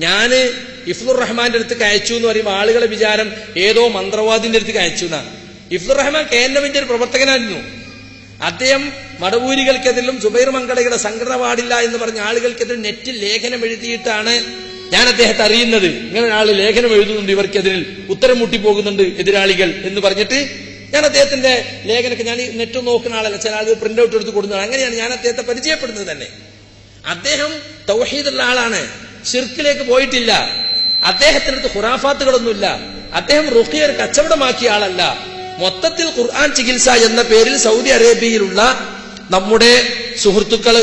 ഞാൻ ഇഫ്ലുർ റഹ്മാന്റെ അടുത്ത് അയച്ചു എന്ന് പറയുമ്പോൾ ആളുകളെ വിചാരം ഏതോ മന്ത്രവാദിന്റെ അടുത്ത് അയച്ചു എന്നാണ്. ഇഫ്ലുർ റഹ്മാൻ കെ എൻ എമ്മിന്റെ ഒരു പ്രവർത്തകനായിരുന്നു. അദ്ദേഹം മടവൂരികൾക്കെതിലും സുബൈർ മംഗളയുടെ സംഘടന പാടില്ല എന്ന് പറഞ്ഞ ആളുകൾക്കെതിരെ നെറ്റിൽ ലേഖനം എഴുതിയിട്ടാണ് ഞാൻ അദ്ദേഹത്തെ അറിയുന്നത്. ഇങ്ങനെ ഒരാൾ ലേഖനം എഴുതുന്നുണ്ട് ഇവർക്കെതിരിൽ ഉത്തരം മുട്ടിപ്പോകുന്നുണ്ട് എതിരാളികൾ എന്ന് പറഞ്ഞിട്ട് ഞാൻ അദ്ദേഹത്തിന്റെ ലേഖനമൊക്കെ ഞാൻ നെറ്റ് നോക്കുന്ന ആളല്ല ചില ആളുകൾ പ്രിന്റ് ഔട്ട് എടുത്ത് കൊടുക്കുന്നതാണ്. അങ്ങനെയാണ് ഞാൻ അദ്ദേഹത്തെ പരിചയപ്പെടുന്നത് തന്നെ. അദ്ദേഹം തൗഹീദുള്ള ആളാണ്. ഷിർക്കിലേക്ക് പോയിട്ടില്ല. അദ്ദേഹത്തിനടുത്ത് ഖുറാഫാത്തുകളൊന്നുമില്ല. അദ്ദേഹം റുഖിയ ഒരു കച്ചവടമാക്കിയ ആളല്ല. മൊത്തത്തിൽ ഖുർആൻ ചികിത്സ എന്ന പേരിൽ സൗദി അറേബ്യയിലുള്ള നമ്മുടെ സുഹൃത്തുക്കൾ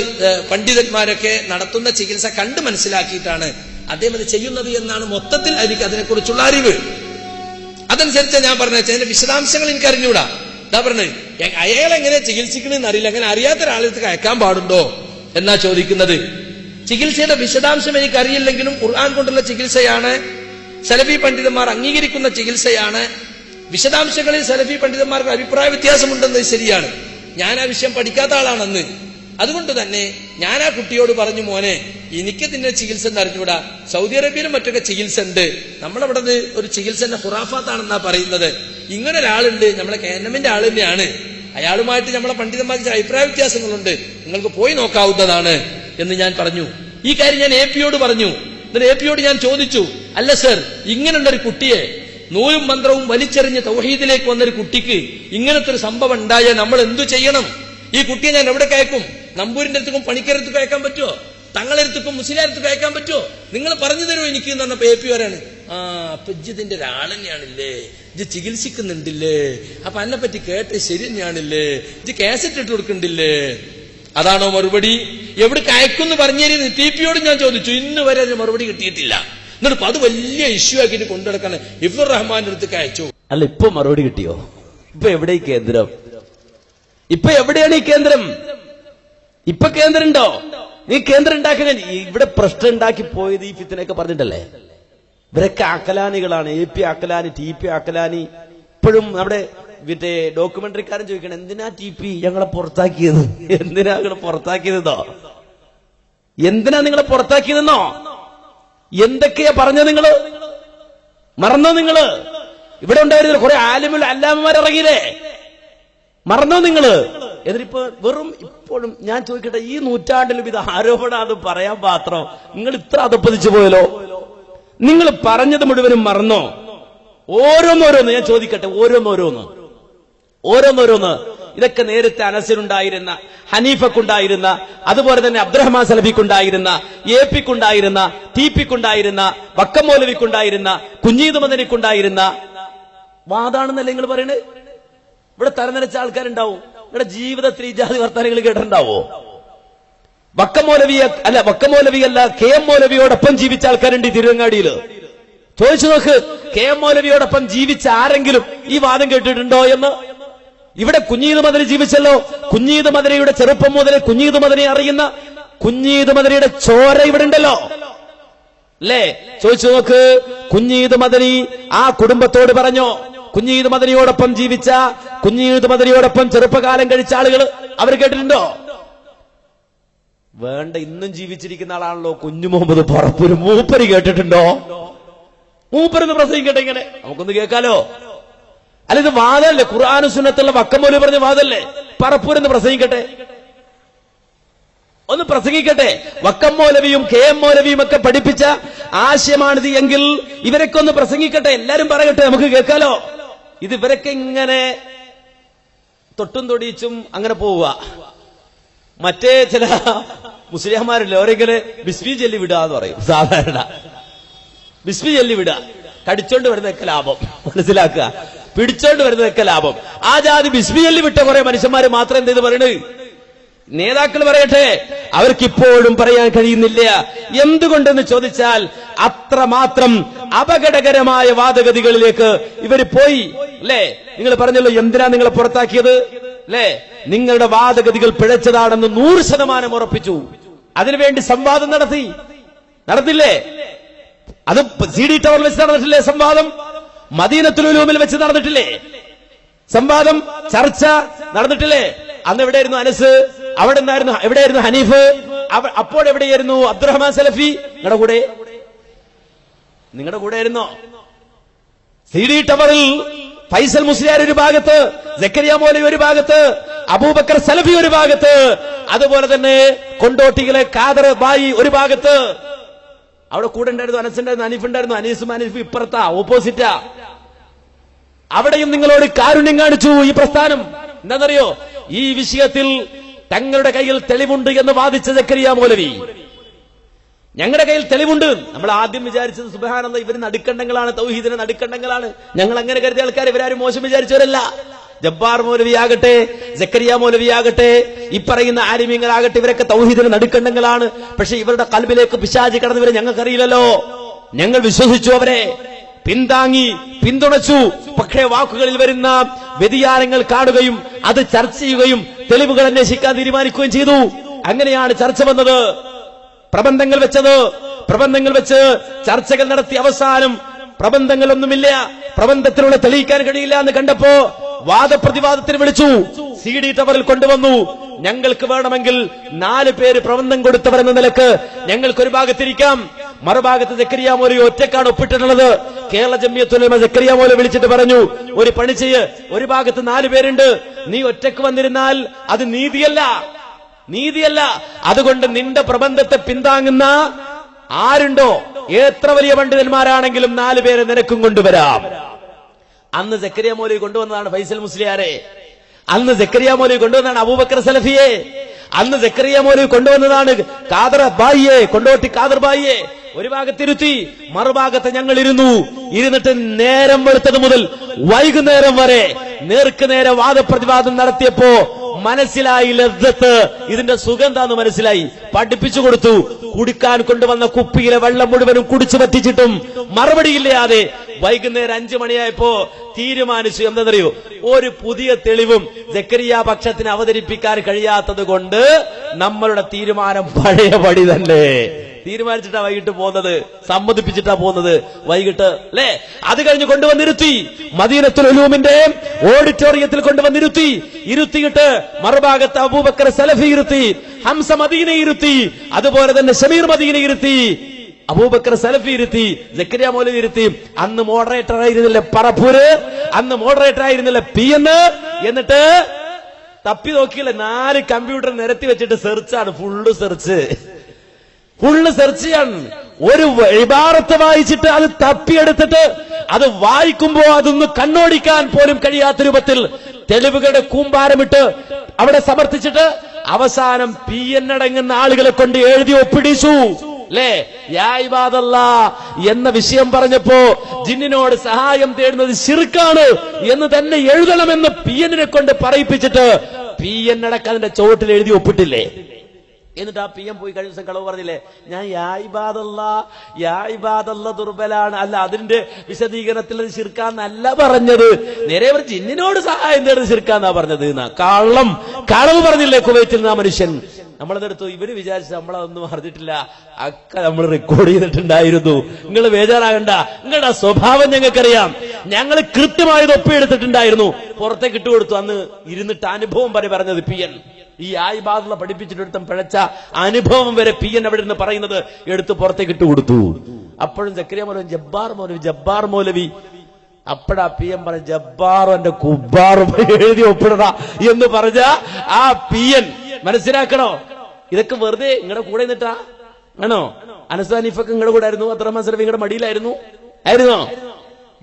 പണ്ഡിതന്മാരൊക്കെ നടത്തുന്ന ചികിത്സ കണ്ട് മനസ്സിലാക്കിയിട്ടാണ് അദ്ദേഹം അത് ചെയ്യുന്നത് എന്നാണ് മൊത്തത്തിൽ എനിക്ക് അതിനെക്കുറിച്ചുള്ള അറിവ്. അതനുസരിച്ച് ഞാൻ പറഞ്ഞത് അതിന്റെ വിശദാംശങ്ങൾ എനിക്ക് അറിഞ്ഞൂടാ എന്താ പറഞ്ഞത് അയാൾ എങ്ങനെ ചികിത്സിക്കണമെന്ന് അറിയില്ല അങ്ങനെ അറിയാത്ത ഒരാളെടുത്ത് അയക്കാൻ പാടുണ്ടോ? എന്നാ ചോദിക്കുന്നത്. ചികിത്സയുടെ വിശദാംശം എനിക്ക് അറിയില്ലെങ്കിലും ഖുർആൻ കൊണ്ടുള്ള ചികിത്സയാണ്. സലഫി പണ്ഡിതന്മാർ അംഗീകരിക്കുന്ന ചികിത്സയാണ്. വിശദാംശങ്ങളിൽ സലഫി പണ്ഡിതന്മാർക്ക് അഭിപ്രായ വ്യത്യാസമുണ്ടെന്നത് ശരിയാണ്. ഞാൻ ആ വിഷയം പഠിക്കാത്ത ആളാണെന്ന്. അതുകൊണ്ട് തന്നെ ഞാൻ ആ കുട്ടിയോട് പറഞ്ഞു മോനെ എനിക്ക് തന്നെ ചികിത്സ എന്ന് അറിഞ്ഞൂടാ സൗദി അറേബ്യയിലും മറ്റൊക്കെ ചികിത്സ ഉണ്ട്. നമ്മളവിടെ ഒരു ചികിത്സ തന്നെ ഹുറാഫാത്താണെന്നാ പറയുന്നത്. ഇങ്ങനെ ഒരാളുണ്ട് നമ്മളെ കേന്ദ്രമിന്റെ ആൾ തന്നെയാണ്. അയാളുമായിട്ട് നമ്മളെ പണ്ഡിതന്മാർക്ക് അഭിപ്രായ വ്യത്യാസങ്ങളുണ്ട്. നിങ്ങൾക്ക് പോയി നോക്കാവുന്നതാണ്. എന്ന് ഞാൻ പറഞ്ഞു. ഈ കാര്യം ഞാൻ എ പിയോട് പറഞ്ഞു. എന്നിട്ട് എ പിയോട് ഞാൻ ചോദിച്ചു. അല്ല സർ ഇങ്ങനെയുള്ള ഒരു കുട്ടിയെ നൂലും മന്ത്രവും വലിച്ചെറിഞ്ഞ് തൗഹീദിലേക്ക് വന്നൊരു കുട്ടിക്ക് ഇങ്ങനത്തെ ഒരു സംഭവം ഉണ്ടായാൽ നമ്മൾ എന്തു ചെയ്യണം? ഈ കുട്ടിയെ ഞാൻ എവിടെ കയക്കും? നമ്പൂരിന്റെ അടുത്തേക്കും പണിക്കരത്തേക്കും അയക്കാൻ പറ്റുമോ തങ്ങളെടുത്തും മുസ്ലിയാരത്ത് കയക്കാൻ പറ്റുമോ നിങ്ങൾ പറഞ്ഞു തരുമോ എനിക്ക് എന്ന് പറഞ്ഞപ്പോ എ പി വരാണ് ആ അപ്പൊ ഇജ്ജ് ഇതിന്റെ ഒരാൾ തന്നെയാണില്ലേ? ഇജ്ജ് ചികിത്സിക്കുന്നുണ്ടില്ലേ? അപ്പൊ അതിനെ പറ്റി കേട്ട് ശരി തന്നെയാണില്ലേ? ഇത് കാസറ്റ് ഇട്ട് കൊടുക്കണ്ടില്ലേ അതാണോ മറുപടി? എവിടെ കയക്കുന്ന് പറഞ്ഞേരി ടി പിയോട് ഞാൻ ചോദിച്ചു. ഇന്ന് വരെ അതിന് മറുപടി കിട്ടിയിട്ടില്ല. എന്നിട്ട് അത് വലിയ ഇഷ്യൂ ആക്കിയിട്ട് കൊണ്ടുനടക്കാൻ ഇഫുർ റഹ്മാന്റെ അടുത്ത് അയച്ചു അല്ല ഇപ്പൊ മറുപടി കിട്ടിയോ? ഇപ്പൊ എവിടെ ഈ കേന്ദ്രം? ഇപ്പൊ എവിടെയാണ് ഈ കേന്ദ്രം? ഇപ്പൊ കേന്ദ്രം ഉണ്ടോ നീ കേന്ദ്രം ഉണ്ടാക്കി ഇവിടെ പ്രശ്നം ഉണ്ടാക്കി പോയത് ഈ ഫിത്തിനൊക്കെ പറഞ്ഞിട്ടല്ലേ? ഇവരൊക്കെ അക്കലാനികളാണ് എ പി അക്കലാനി ടി പി അക്കലാനി ഇപ്പോഴും നമ്മുടെ മറ്റേ ഡോക്യുമെന്ററിക്കാരൻ ചോദിക്കണം എന്തിനാ ടി പി ഞങ്ങളെ പുറത്താക്കിയത്? എന്തിനാ നിങ്ങളെ പുറത്താക്കിയതെന്നോ? എന്തിനാ നിങ്ങളെ പുറത്താക്കിയതെന്നോ? എന്തൊക്കെയാ പറഞ്ഞത് നിങ്ങൾ? മറന്നോ നിങ്ങൾ? ഇവിടെ ഉണ്ടായിരുന്നില്ല കുറെ ആലിമുൽ അല്ലാമമാർ ഇറങ്ങിയില്ലേ മറന്നോ നിങ്ങൾ? എന്നിട്ടിപ്പോ വെറും ഇപ്പോഴും ഞാൻ ചോദിക്കട്ടെ ഈ നൂറ്റാണ്ടിലും ഇത് ആരോപണം പറയാൻ മാത്രം നിങ്ങൾ ഇത്ര അതപ്പതിച്ചു പോയല്ലോ? നിങ്ങൾ പറഞ്ഞത് മുഴുവനും മറന്നോ? ഓരോന്നോരോന്ന് ഞാൻ ചോദിക്കട്ടെ ഓരോന്നോരോന്ന്. ഓരോന്നോരോന്ന്. ഇതൊക്കെ നേരത്തെ അനസിനുണ്ടായിരുന്ന ഹനീഫക്കുണ്ടായിരുന്ന അതുപോലെ തന്നെ അബ്ദുറഹ്മാൻ സലഫിക്കുണ്ടായിരുന്ന എ പിക്കുണ്ടായിരുന്ന ടി പിക്കുണ്ടായിരുന്ന വക്കമൗലവിക്കുണ്ടായിരുന്ന കുഞ്ഞീത് മദനിക്കുണ്ടായിരുന്ന. വാദാണെന്നല്ലേ നിങ്ങൾ പറയണേ? ഇവിടെ തരനിരച്ച ആൾക്കാരുണ്ടാവും. നിങ്ങളുടെ ജീവിതത്തിൽ ഈ ജാതി വർത്താനങ്ങൾ കേട്ടിട്ടുണ്ടാവോ? വക്കമോലവിയ അല്ല വക്കമോലവി അല്ല കെ എം മൗലവിയോടൊപ്പം ജീവിച്ച ആൾക്കാരുണ്ട് ഈ തിരുവങ്ങാടിയിൽ ചോദിച്ചു നോക്ക് കെ എം മൗലവിയോടൊപ്പം ജീവിച്ച ആരെങ്കിലും ഈ വാദം കേട്ടിട്ടുണ്ടോ എന്ന്? ഇവിടെ കുഞ്ഞീത് മദനി ജീവിച്ചല്ലോ. കുഞ്ഞീത് മദനിയുടെ ചെറുപ്പം മുതൽ കുഞ്ഞീത് മദനെ അറിയുന്ന കുഞ്ഞീത് മദനിയുടെ ചോര ഇവിടെ ഉണ്ടല്ലോ. അല്ലേ? ചോദിച്ചു നോക്ക്. കുഞ്ഞീത് മദനി ആ കുടുംബത്തോട് പറഞ്ഞോ. കുഞ്ഞീത് മദനിയോടൊപ്പം ജീവിച്ച കുഞ്ഞീത് മദനിയോടൊപ്പം ചെറുപ്പകാലം കഴിച്ച ആളുകൾ അവർ കേട്ടിട്ടുണ്ടോ? വേണ്ട ഇന്നും ജീവിച്ചിരിക്കുന്ന ആളാണല്ലോ. കുഞ്ഞു മുഹമ്മദ് പറപ്പൂര് മൂപ്പര് കേട്ടിട്ടുണ്ടോ? മൂപ്പരെന്ന് പ്രസംഗിക്കട്ടെ ഇങ്ങനെ. നമുക്കൊന്ന് കേൾക്കാലോ? അല്ല ഇത് വാദല്ലേ ഖുർആാനു സുന്നത്തുള്ള വക്കമൂൽ പറഞ്ഞ വാദല്ലേ പറപ്പൂരെന്ന് പ്രസംഗിക്കട്ടെ. ഒന്ന് പ്രസംഗിക്കട്ടെ. വക്കം മൗലവിയും കെ എം മൗലവിയും ഒക്കെ പഠിപ്പിച്ച ആശയമാണിത് എങ്കിൽ ഇവരൊക്കെ ഒന്ന് പ്രസംഗിക്കട്ടെ. എല്ലാരും പറയട്ടെ നമുക്ക് കേൾക്കാലോ? ഇത് ഇവരൊക്കെ ഇങ്ങനെ തൊട്ടും തൊടിയിച്ചും അങ്ങനെ പോവുക. മറ്റേ ചില മുസ്ലിംമാരില്ല അവരെങ്കിലും ബിസ്മി ജെല്ലി വിടുക എന്ന് പറയും. സാധാരണ. ബിസ്മി ജെല്ലി വിടുക. കടിച്ചോണ്ട് വരുന്നതൊക്കെ ലാഭം. മനസ്സിലാക്കുക? പിടിച്ചോണ്ട് വരുന്നതൊക്കെ ലാഭം. ആ ജാതി ബിസ്മിയല്ലി വിട്ട കുറെ മനുഷ്യന്മാര് മാത്രം എന്ത് ചെയ്ത് പറയണത് നേതാക്കൾ പറയട്ടെ. അവർക്കിപ്പോഴും പറയാൻ കഴിയുന്നില്ല. എന്തുകൊണ്ടെന്ന് ചോദിച്ചാൽ അത്രമാത്രം അപകടകരമായ വാദഗതികളിലേക്ക് ഇവർ പോയി. അല്ലേ? നിങ്ങൾ പറഞ്ഞല്ലോ എന്തിനാ നിങ്ങളെ പുറത്താക്കിയത്? അല്ലേ? നിങ്ങളുടെ വാദഗതികൾ പിഴച്ചതാണെന്ന് നൂറ് ശതമാനം ഉറപ്പിച്ചു. അതിനുവേണ്ടി സംവാദം നടത്തി. നടത്തില്ലേ? അത് സി ഡി ടവറിൽ വെച്ച് നടന്നിട്ടില്ലേ സംവാദം? മദീനത്തുലൂമിൽ വെച്ച് നടന്നിട്ടില്ലേ? സംവാദം ചർച്ച നടന്നിട്ടില്ലേ? അന്ന് എവിടെയായിരുന്നു അനസ്? അവിടെ നിന്നായിരുന്നു എവിടെയായിരുന്നു ഹനീഫ്? അപ്പോഴെവിടെയായിരുന്നു അബ്ദുറഹ്മാൻ സലഫി? നിങ്ങളുടെ കൂടെ? നിങ്ങളുടെ കൂടെ ആയിരുന്നോ സി ഡി ടവറിൽ ഫൈസൽ മുസ്ലിയാർ ഒരു ഭാഗത്ത് ജക്കരിയ മോലി ഒരു ഭാഗത്ത് അബൂബക്കർ സലഫി ഒരു ഭാഗത്ത് അതുപോലെ തന്നെ കൊണ്ടോട്ടികളെ കാദർ ബായി ഒരു ഭാഗത്ത് അവിടെ കൂടെ ഉണ്ടായിരുന്നു അനസുണ്ടായിരുന്നു അനീഫ് ഉണ്ടായിരുന്നു അനീസും അനീഫും ഇപ്പുറത്താ ഓപ്പോസിറ്റാ അവിടെയും നിങ്ങളോട് കാരുണ്യം കാണിച്ചു ഈ പ്രസ്ഥാനം. എന്താണെന്നറിയോ? ഈ വിഷയത്തിൽ തങ്ങളുടെ കയ്യിൽ തെളിവുണ്ട് എന്ന് വാദിച്ച ജക്കരിയ മൗലവി. ഞങ്ങളുടെ കയ്യിൽ തെളിവുണ്ട്. നമ്മൾ ആദ്യം വിചാരിച്ചത് സുബഹാനന്ദ ഇവർ നടുക്കണ്ടങ്ങളാണ് തൗഹീദിന് നടുക്കണ്ടങ്ങളാണ്. ഞങ്ങൾ അങ്ങനെ കരുതിയ ആൾക്കാർ ഇവരാരും മോശം വിചാരിച്ചവരല്ല. ജബ്ബാർ മൗലവിയാകട്ടെ ജക്കരിയ മൗലവിയാകട്ടെ ഈ പറയുന്ന ആലിമ്യങ്ങളാകട്ടെ ഇവരൊക്കെ തൗഹീദിന് നടുക്കണ്ടങ്ങളാണ്. പക്ഷെ ഇവരുടെ കൽബിലേക്ക് പിശാചി കടന്നവരെ ഞങ്ങൾക്കറിയില്ലല്ലോ. ഞങ്ങൾ വിശ്വസിച്ചു അവരെ. പിന്താങ്ങി പിന്തുണച്ചു. പക്ഷേ വാക്കുകളിൽ വരുന്ന വ്യതിയാനങ്ങൾ കാണുകയും അത് ചർച്ച ചെയ്യുകയും തെളിവുകൾ അന്വേഷിക്കാൻ തീരുമാനിക്കുകയും ചെയ്തു. അങ്ങനെയാണ് ചർച്ച വന്നത്. പ്രബന്ധങ്ങൾ വെച്ചത്. പ്രബന്ധങ്ങൾ വെച്ച് ചർച്ചകൾ നടത്തി അവസാനം പ്രബന്ധങ്ങളൊന്നുമില്ല. പ്രബന്ധത്തിലൂടെ തെളിയിക്കാൻ കഴിയില്ല എന്ന് കണ്ടപ്പോ വാദപ്രതിവാദത്തിന് വിളിച്ചു. സി ഡി ടവറിൽ കൊണ്ടുവന്നു. ഞങ്ങൾക്ക് വേണമെങ്കിൽ നാല് പേര് പ്രബന്ധം കൊടുത്തവർ എന്ന നിലയ്ക്ക് ഞങ്ങൾക്ക് ഒരു ഭാഗത്തിരിക്കാം. മറുഭാഗത്ത് ജക്കരിയ മോലി ഒറ്റക്കാണ് ഒപ്പിട്ടിട്ടുള്ളത്. കേരള ജമ്മിയത്തുലമ ജക്കരിയ മോലെ വിളിച്ചിട്ട് പറഞ്ഞു ഒരു പണി ചെയ്യ്. ഒരു ഭാഗത്ത് നാല് പേരുണ്ട്. നീ ഒറ്റയ്ക്ക് വന്നിരുന്നാൽ അത് നീതിയല്ല. നീതിയല്ല. അതുകൊണ്ട് നിന്റെ പ്രബന്ധത്തെ പിന്താങ്ങുന്ന ആരുണ്ടോ? എത്ര വലിയ പണ്ഡിതന്മാരാണെങ്കിലും നാല് പേരെ നിനക്കും കൊണ്ടുവരാം. അന്ന് ജക്കരിയ മൗലവി കൊണ്ടുവന്നതാണ് ഫൈസൽ മുസ്ലിയാരെ. അന്ന് ജക്കരിയ മൗലവി കൊണ്ടുവന്നതാണ് അബൂബക്കർ സലഫിയെ. അന്ന് ജക്കരിയ മൗലവി കൊണ്ടുവന്നതാണ് കാദർ ബായിയെ കൊണ്ടോട്ടി കാദർ ബായിയെ ഒരു ഭാഗത്തിരുത്തി മറുഭാഗത്ത് ഞങ്ങൾ ഇരുന്നു ഇരുന്നിട്ട് നേരം വെളുത്തത് മുതൽ വൈകുന്നേരം വരെ നേർക്ക് നേരെ വാദപ്രതിവാദം നടത്തിയപ്പോ മനസ്സിലായി ലദ്ദത്ത് ഇതിന്റെ സുഗന്ധാന്ന് മനസ്സിലായി. പഠിപ്പിച്ചു കൊടുത്തു. കുടിക്കാൻ കൊണ്ടുവന്ന കുപ്പിയിലെ വെള്ളം മുഴുവനും കുടിച്ചു പറ്റിച്ചിട്ടും മറുപടിയില്ലാതെ വൈകുന്നേരം അഞ്ചു മണിയായപ്പോ തീരുമാനിച്ചു. എന്തെന്നറിയോ ഒരു പുതിയ തെളിവും ജക്കരിയ പക്ഷത്തിന് അവതരിപ്പിക്കാൻ കഴിയാത്തത് കൊണ്ട് നമ്മളുടെ തീരുമാനം പഴയപടി തന്നെ. തീരുമാനിച്ചിട്ടാ വൈകിട്ട് പോകുന്നത്. സമ്മതിപ്പിച്ചിട്ടാ പോകുന്നത്. വൈകിട്ട് അല്ലേ? അത് കഴിഞ്ഞ് കൊണ്ടുവന്നിരുത്തി. മദീനത്തുൽ ഉലൂമിന്റെ ഓഡിറ്റോറിയത്തിൽ കൊണ്ടുവന്നിരുത്തി. ഇരുത്തിയിട്ട് മറുഭാഗത്ത് അബൂബക്കർ സലഫി ഇരുത്തി ഹംസ മദീന ഇരുത്തി അതുപോലെ തന്നെ ഷമീർ മദീന ഇരുത്തി. അബൂബക്കർ സലഫി ഇരുത്തി ജക്കരിയ മൗലവി ഇരുത്തി അന്ന് മോഡറേറ്റർ ആയിരുന്നില്ല പറപ്പൂര്? അന്ന് മോഡറേറ്റർ ആയിരുന്നില്ല പി എന്ന് എന്നിട്ട് തപ്പി നോക്കിയില്ല നാല് കമ്പ്യൂട്ടർ നിരത്തി വെച്ചിട്ട് സെർച്ചാണ് ഫുള്ള് സെർച്ച് ഫുള്ള് സെർച്ച് ചെയ്യാൻ. ഒരു ഇബാറത്ത് വായിച്ചിട്ട് അത് തപ്പിയെടുത്തിട്ട് അത് വായിക്കുമ്പോ അതൊന്ന് കണ്ണോടിക്കാൻ പോലും കഴിയാത്ത രൂപത്തിൽ തെളിവുകളുടെ കൂമ്പാരമിട്ട് അവിടെ സമർത്ഥിച്ചിട്ട് അവസാനം പി അടങ്ങുന്ന ആളുകളെ കൊണ്ട് എഴുതി ഒപ്പിടിച്ചു. അല്ലേ യാ ഇബാദല്ലാ. എന്ന വിഷയം പറഞ്ഞപ്പോ ജിന്നിനോട് സഹായം തേടുന്നത് ശിർക്കാണ് എന്ന് തന്നെ എഴുതണമെന്ന് പി എന്നിനെ കൊണ്ട് പറയിപ്പിച്ചിട്ട് പി എൻ അടക്കം അതിന്റെ ചുവട്ടിൽ എഴുതി ഒപ്പിട്ടില്ലേ? എന്നിട്ട് ആ പി എം പോയി കഴിഞ്ഞ ദിവസം കളവ് പറഞ്ഞില്ലേ? ഞാൻ യായ്ബാദല്ല യായ്ബാദല്ല ദുർബലാണ്. അല്ല അതിന്റെ വിശദീകരണത്തിൽ അത് ശിർക്കാന്നല്ല പറഞ്ഞത്. നേരെ ഒരു ജിന്നിനോട് സഹായം തേടുന്നത് ശിർക്കാന്നാ പറഞ്ഞത് കള്ളം. കളവ് പറഞ്ഞില്ലേ കുവൈറ്റിൽ നിന്ന് ആ മനുഷ്യൻ? നമ്മളതെടുത്തു ഇവർ വിചാരിച്ച് നമ്മളതൊന്നും അറിഞ്ഞിട്ടില്ല. അക്ക നമ്മൾ റെക്കോർഡ് ചെയ്തിട്ടുണ്ടായിരുന്നു. നിങ്ങൾ ബേജാറാകണ്ട. നിങ്ങളുടെ സ്വഭാവം ഞങ്ങൾക്കറിയാം. ഞങ്ങൾ കൃത്യമായത് ഒപ്പിയെടുത്തിട്ടുണ്ടായിരുന്നു. പുറത്തേക്ക് ഇട്ടുകൊടുത്തു അന്ന് ഇരുന്നിട്ട് അനുഭവം വരെ പറഞ്ഞത് പി എൻ. ഈ ആയിബാദുള്ള പഠിപ്പിച്ചിട്ടെടുത്തും പിഴച്ച അനുഭവം വരെ പി എൻ അവിടെ നിന്ന് പറയുന്നത് എടുത്ത് പുറത്തേക്ക് ഇട്ട് കൊടുത്തു അപ്പോഴും ജക്കരിയ മൗലവി ജബ്ബാർ മൗലവി ജബ്ബാർ മൗലവി അപ്പഴാ പി എം പറഞ്ഞ ജബ്ബാറും എന്റെ കുബ്ബാറും എഴുതി ഒപ്പിടണ എന്ന് പറഞ്ഞ ആ പി എൻ. മനസ്സിലാക്കണോ? ഇതൊക്കെ വെറുതെ നിങ്ങളുടെ കൂടെ നിന്നിട്ടാ? ആണോ? അനസാനിഫൊക്കെ നിങ്ങളുടെ കൂടെ ആയിരുന്നു അത്ര മത്സരം നിങ്ങളുടെ മടിയിലായിരുന്നു. ആയിരുന്നോ?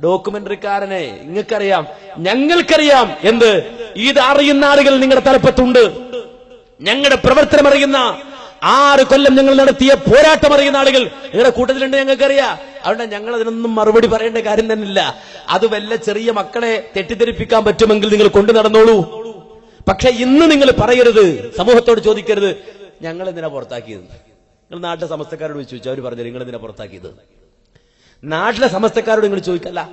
ഡോക്യുമെന്ററിക്കാരനെ നിങ്ങൾക്കറിയാം ഞങ്ങൾക്കറിയാം എന്ത്? ഇത് അറിയുന്ന ആളുകൾ നിങ്ങളുടെ തലപ്പത്തുണ്ട്. ഞങ്ങളുടെ പ്രവർത്തനം അറിയുന്ന ആറ് കൊല്ലം ഞങ്ങൾ നടത്തിയ പോരാട്ടം അറിയുന്ന ആളുകൾ നിങ്ങളുടെ കൂട്ടത്തിലുണ്ട് ഞങ്ങൾക്കറിയാം. അതുകൊണ്ട് ഞങ്ങൾ അതിനൊന്നും മറുപടി പറയേണ്ട കാര്യം തന്നെ ഇല്ല അത് വല്ല ചെറിയ മക്കളെ തെറ്റിദ്ധരിപ്പിക്കാൻ പറ്റുമെങ്കിൽ നിങ്ങൾ കൊണ്ടു നടന്നോളൂ. പക്ഷെ ഇന്ന് നിങ്ങൾ പറയരുത് സമൂഹത്തോട് ചോദിക്കരുത്. ഞങ്ങൾ എന്തിനാ പുറത്താക്കിയത്? നിങ്ങൾ നാട്ടിലെ സമസ്തക്കാരോട് ചോദിച്ചു അവർ പറഞ്ഞു നിങ്ങൾ എന്തിനാ പുറത്താക്കിയത്? നാട്ടിലെ സമസ്തക്കാരോട് നിങ്ങൾ ചോദിക്കല്ല.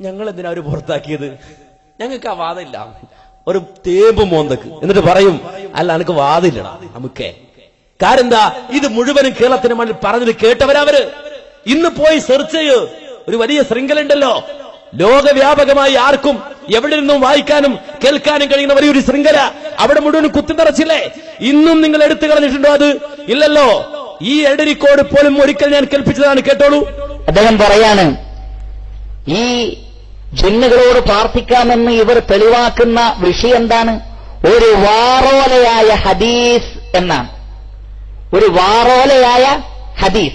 ഞങ്ങൾ എന്തിനാ അവർ പുറത്താക്കിയത്? ഞങ്ങൾക്ക് ആ വാദമില്ല. ഒരു തേമ്പ് മോന്തക്ക്. എന്നിട്ട് പറയും അല്ല എനിക്ക് വാദമില്ലടാ നമുക്കേ കാരണം എന്താ ഇത് മുഴുവനും കേരളത്തിന് മണ്ണിൽ പറഞ്ഞത് കേട്ടവരവര്. ഇന്ന് പോയി സെർച്ച് ചെയ്യ്. ഒരു വലിയ ശൃംഖല ഉണ്ടല്ലോ ലോകവ്യാപകമായി ആർക്കും എവിടെ നിന്നും വായിക്കാനും കേൾക്കാനും കഴിയുന്ന വലിയൊരു ശൃംഖല അവിടെ മുഴുവൻ കുത്തി നിറച്ചില്ലേ ഇന്നും നിങ്ങൾ എടുത്തു കളഞ്ഞിട്ടുണ്ടോ അത്? ഇല്ലല്ലോ. ഈ എടരിക്കോട് പോലും ഒരിക്കൽ ഞാൻ കേൾപ്പിച്ചതാണ്. കേട്ടോളൂ. അദ്ദേഹം പറയാണ് ഈ ജിന്നുകളോട് പ്രാർത്ഥിക്കാമെന്ന് ഇവർ തെളിവാക്കുന്ന വിഷയം എന്താണ്? ഒരു വാറോലയായ ഹദീസ് എന്നാണ്. ഒരു വാറോലയായ ഹദീസ്.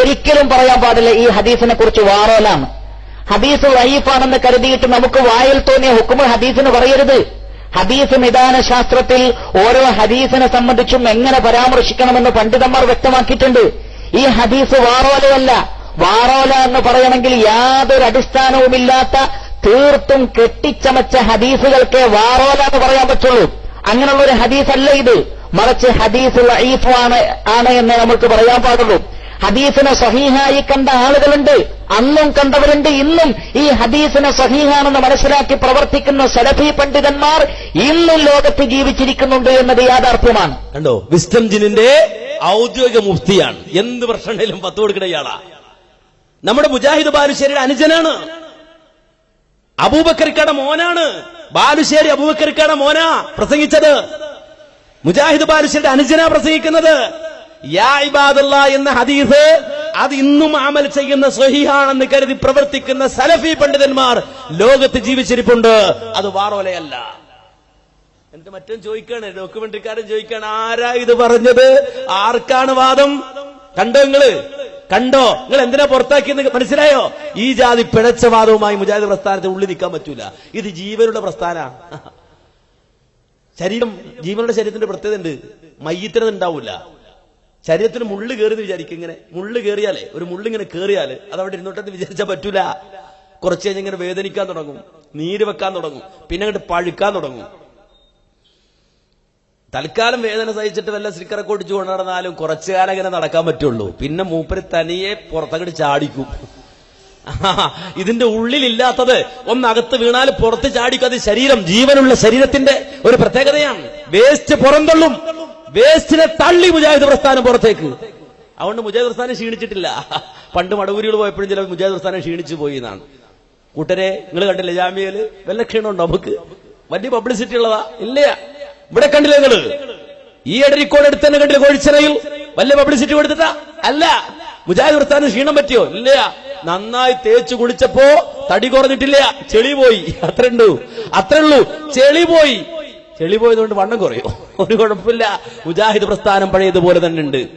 ഒരിക്കലും പറയാൻ പാടില്ല ഈ ഹദീസിനെ കുറിച്ച് വാറോലാണ്. ഹദീസ് വൈഫാണെന്ന് കരുതിയിട്ട് നമുക്ക് വായിൽ തോന്നിയ ഹുക്കുമ ഹബീസിന് പറയരുത്. ഹദീസ് നിദാന ശാസ്ത്രത്തിൽ ഓരോ ഹദീസിനെ സംബന്ധിച്ചും എങ്ങനെ പരാമർശിക്കണമെന്ന് പണ്ഡിതന്മാർ വ്യക്തമാക്കിയിട്ടുണ്ട്. ഈ ഹദീസ് വാറോലയല്ല. വാറോല എന്ന് പറയണമെങ്കിൽ യാതൊരു അടിസ്ഥാനവുമില്ലാത്ത തീർത്തും കെട്ടിച്ചമച്ച ഹദീസുകൾക്ക് വാറോല എന്ന് പറയാൻ പറ്റുള്ളൂ. അങ്ങനെയുള്ള ഒരു ഹദീസ് അല്ല ഇത്. മറിച്ച് ഹദീസ് ആണ് ആണ് എന്ന് നമുക്ക് പറയാൻ പാടുള്ളൂ. ഹദീസിനെ സഹീഹായി കണ്ട ആളുകളുണ്ട്. അന്നും കണ്ടവരുണ്ട് ഇന്നും ഈ ഹദീസിനെ സഹീഹാണെന്ന് മനസ്സിലാക്കി പ്രവർത്തിക്കുന്ന സലഫി പണ്ഡിതന്മാർ ഇന്നും ലോകത്ത് ജീവിച്ചിരിക്കുന്നുണ്ട് എന്നത് യാഥാർത്ഥ്യമാണ്. കണ്ടോ? വിസ്റ്റം ജിനിന്റെ ഔദ്യോഗിക മുഫ്തിയാണ്. എന്ത് പ്രശ്നങ്ങളിലും പത്ത് കൊടുക്കണയാളാ നമ്മുടെ മുജാഹിദ് ബാലുശ്ശേരിയുടെ അനുജനാണ്. അബൂബക്കരിക്കട മോനാണ്. ബാലുശ്ശേരി അബൂബക്കരിക്കട മോനാ പ്രസംഗിച്ചത്. മുജാഹിദ് ബാലുശ്ശേരിയുടെ അനുജനാ പ്രസംഗിക്കുന്നത്. യാ ഇബാദുള്ള എന്ന ഹദീസ് അത് ഇന്നും അമൽ ചെയ്യുന്ന സ്വഹിയാണെന്ന് കരുതി പ്രവർത്തിക്കുന്ന സലഫി പണ്ഡിതന്മാർ ലോകത്ത് ജീവിച്ചിരിപ്പുണ്ട്. അത് വാറോലയല്ല എന്നിട്ട് മറ്റും ചോദിക്കാണ് ഡോക്യുമെന്ററിക്കാരൻ ചോദിക്കാണ് ആരാ ഇത് പറഞ്ഞത്? ആർക്കാണ് വാദം? കണ്ടോ നിങ്ങൾ? കണ്ടോ? നിങ്ങൾ എന്തിനാ പുറത്താക്കിയെന്ന് മനസ്സിലായോ? ഈ ജാതി പിഴച്ച വാദവുമായി മുജാഹിദ് പ്രസ്ഥാനത്തെ ഉള്ളിൽ നിൽക്കാൻ പറ്റൂല. ഇത് ജീവനുടെ പ്രസ്ഥാന. ശരീരം ജീവനുടെ ശരീരത്തിന്റെ പ്രത്യേകത ഉണ്ട് മയ്യത്തിനത് ഉണ്ടാവൂല. ശരീരത്തിന് മുള്ളു കയറി വിചാരിക്കും ഇങ്ങനെ. മുള്ളു കയറിയാലേ ഒരു മുള്ളിങ്ങനെ കയറിയാൽ അത് അവിടെ ഇരുന്നോട്ടെന്ന് വിചാരിച്ചാൽ പറ്റൂല. കുറച്ച് കഴിഞ്ഞ് ഇങ്ങനെ വേദനിക്കാൻ തുടങ്ങും നീര് വെക്കാൻ തുടങ്ങും പിന്നെ അങ്ങോട്ട് പഴുക്കാൻ തുടങ്ങും. തൽക്കാലം വേദന സഹിച്ചിട്ട് വല്ല സ്ലിക്കറൊക്കെ ഒടിച്ചു കൊണ്ട് നടന്നാലും കുറച്ചു കാലം ഇങ്ങനെ നടക്കാൻ പറ്റുള്ളൂ. പിന്നെ മൂപ്പര് തനിയെ പുറത്തങ്ങോട്ട് ചാടിക്കും. ഇതിന്റെ ഉള്ളിലില്ലാത്തത് ഒന്നകത്ത് വീണാൽ പുറത്ത് ചാടിക്കും. അത് ശരീരം ജീവനുള്ള ശരീരത്തിന്റെ ഒരു പ്രത്യേകതയാണ്. വേസ്റ്റ് പുറന്തള്ളും. വേസ്റ്റിനെ തള്ളി മുജാഹിദ് പ്രസ്ഥാനം പുറത്തേക്ക്. അതുകൊണ്ട് മുജാഹിദ് പ്രസ്ഥാനം ക്ഷീണിച്ചിട്ടില്ല. പണ്ട് മടവൂരികൾ പോയപ്പോഴും ചില മുജാഹിദ് പ്രസ്ഥാനം ക്ഷീണിച്ചു പോയി എന്നാണ്. കൂട്ടരെ നിങ്ങൾ കണ്ടില്ല ജാമ്യയിൽ? വല്ല ക്ഷീണമുണ്ടോ നമുക്ക്? വലിയ പബ്ലിസിറ്റി ഉള്ളതാ. ഇല്ല. ഇവിടെ കണ്ടില്ല നിങ്ങൾ ഈ എടരിക്കോട് അടുത്ത് തന്നെ കണ്ടില്ല കോഴിച്ചിറയിൽ വലിയ പബ്ലിസിറ്റി കൊടുത്തിട്ടാ? അല്ല. മുജാഹിദ് പ്രസ്ഥാനം ക്ഷീണം പറ്റിയോ? ഇല്ല. നന്നായി തേച്ചു കുളിച്ചപ്പോ തടി കുറഞ്ഞിട്ടില്ല. ചെളി പോയി. അത്ര അത്രയുള്ളൂ അത്രേ ഉള്ളൂ. ചെളി പോയി. ചെളി പോയതുകൊണ്ട് വണ്ണം കുറയോ. ഒരു കുഴപ്പമില്ല. മുജാഹിദ് പ്രസ്ഥാനം പഴയതുപോലെ തന്നെ ഉണ്ട്